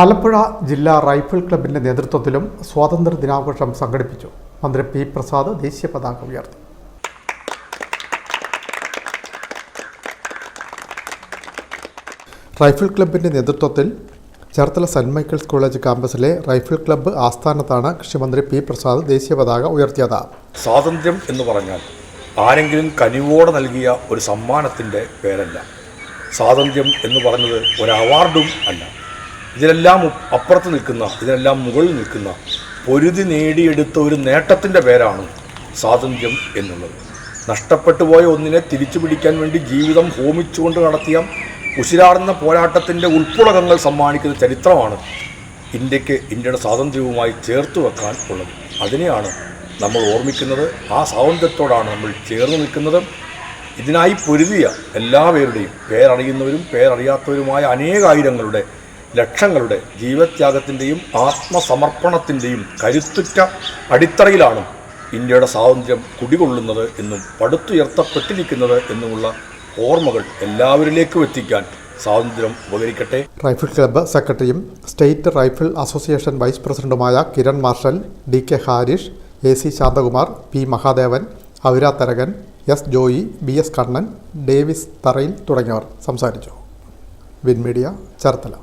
ആലപ്പുഴ ജില്ലാ റൈഫിൾ ക്ലബിന്റെ നേതൃത്വത്തിലും സ്വാതന്ത്ര്യ ദിനാഘോഷം സംഘടിപ്പിച്ചു. മന്ത്രി പി പ്രസാദ് ദേശീയ പതാക ഉയർത്തി. റൈഫിൾ ക്ലബിന്റെ നേതൃത്വത്തിൽ ചേർത്തല സെന്റ് മൈക്കിൾസ് കോളേജ് ക്യാമ്പസിലെ റൈഫിൾ ക്ലബ്ബ് ആസ്ഥാനത്താണ് കൃഷിമന്ത്രി പി പ്രസാദ് ദേശീയ പതാക ഉയർത്തിയത്. സ്വാതന്ത്ര്യം എന്ന് പറഞ്ഞാൽ ആരെങ്കിലും കനിവോടെ നൽകിയ ഒരു സമ്മാനത്തിന്റെ പേരല്ല. സ്വാതന്ത്ര്യം എന്ന് പറഞ്ഞത് ഒരു അവാർഡും അല്ല. ഇതിനെല്ലാം അപ്പുറത്ത് നിൽക്കുന്ന ഇതിനെല്ലാം മുകളിൽ നിൽക്കുന്ന പൊരുതി നേടിയെടുത്ത ഒരു നേട്ടത്തിന്റെ പേരാണ് സ്വാതന്ത്ര്യം എന്നുള്ളത്. നഷ്ടപ്പെട്ടു പോയ ഒന്നിനെ തിരിച്ചു പിടിക്കാൻ വേണ്ടി ജീവിതം ഹോമിച്ചുകൊണ്ട് നടത്തിയ ഉശിരാർന്ന പോരാട്ടത്തിന്റെ ഉൾപ്പുളകങ്ങൾ സമ്മാനിക്കുന്ന ചരിത്രമാണ് ഇന്ത്യയ്ക്ക് ഇന്ത്യയുടെ സ്വാതന്ത്ര്യവുമായി ചേർത്ത് വെക്കാൻ ഉള്ളത്. അതിനെയാണ് നമ്മൾ ഓർമ്മിക്കുന്നത്. ആ സ്വാതന്ത്ര്യത്തോടാണ് നമ്മൾ ചേർന്ന് നിൽക്കുന്നത്. ഇതിനായി പൊരുതിയ എല്ലാവരുടെയും പേരറിയുന്നവരും പേരറിയാത്തവരുമായ അനേകായിരങ്ങളുടെ ലക്ഷങ്ങളുടെ ജീവത്യാഗത്തിന്റെയും ആത്മസമർപ്പണത്തിന്റെയും കരുത്തുറ്റ അടിത്തറയിലാണ് ഇന്ത്യയുടെ സ്വാതന്ത്ര്യം കുടികൊള്ളുന്നത് എന്നും പടുത്തുയർത്തപ്പെട്ടിരിക്കുന്നത് എന്നുമുള്ള ഓർമ്മകൾ എല്ലാവരിലേക്കും എത്തിക്കാൻ സ്വാതന്ത്ര്യം ഉപകരിക്കട്ടെ. റൈഫിൾ ക്ലബ്ബ് സെക്രട്ടറിയും സ്റ്റേറ്റ് റൈഫിൾ അസോസിയേഷൻ വൈസ് പ്രസിഡന്റുമായ Kiran Marshal D K Harish A C Santhakumar P Mahadevan ഔര Tharakan S Joy B S Kannan Davis Tharayil തുടങ്ങിയവർ സംസാരിച്ചു. വിൻമീഡിയ ചേർത്തല.